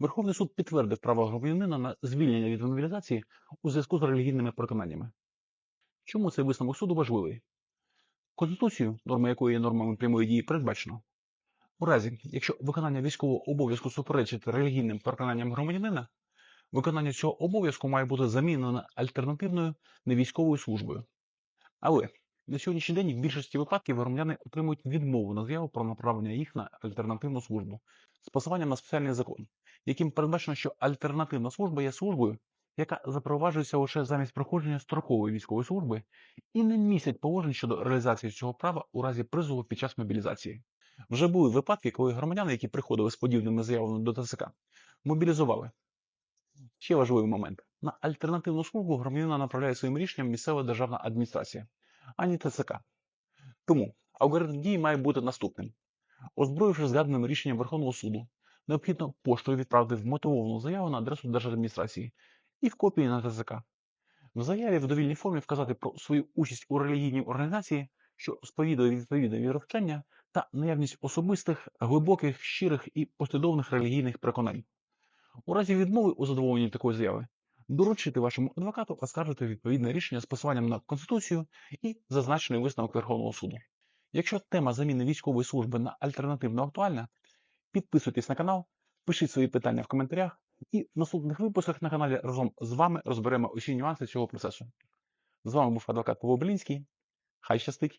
Верховний суд підтвердив право громадянина на звільнення від мобілізації у зв'язку з релігійними переконаннями. Чому цей висновок суду важливий? Конституцією, норма якої є нормами прямої дії, передбачено. У разі, якщо виконання військового обов'язку суперечить релігійним переконанням громадянина, виконання цього обов'язку має бути замінено альтернативною невійськовою службою. Але на сьогоднішній день в більшості випадків громадяни отримують відмову на заяву про направлення їх на альтернативну службу з посиланням на спеціальний закон, яким передбачено, що альтернативна служба є службою, яка запроваджується лише замість проходження строкової військової служби і не містять положень щодо реалізації цього права у разі призову під час мобілізації. Вже були випадки, коли громадяни, які приходили з подібними заявами до ТЦК, мобілізували. Ще важливий момент: на альтернативну службу громадянина направляє своїм рішенням місцева державна адміністрація, а не ТЦК. Тому алгоритм дій має бути наступним: озброївши згаданим рішенням Верховного суду, необхідно поштою відправити вмотивовану заяву на адресу держадміністрації і в копії на ТЦК. В заяві в довільній формі вказати про свою участь у релігійній організації, що сповідує відповідне віровчення та наявність особистих, глибоких, щирих і послідовних релігійних переконань. У разі відмови у задоволенні такої заяви доручити вашому адвокату оскаржити відповідне рішення з посиланням на Конституцію і зазначений висновок Верховного суду. Якщо тема заміни військової служби на альтернативно актуальна, підписуйтесь на канал, пишіть свої питання в коментарях, і в наступних випусках на каналі разом з вами розберемо усі нюанси цього процесу. З вами був адвокат Павло Белінський. Хай щастить!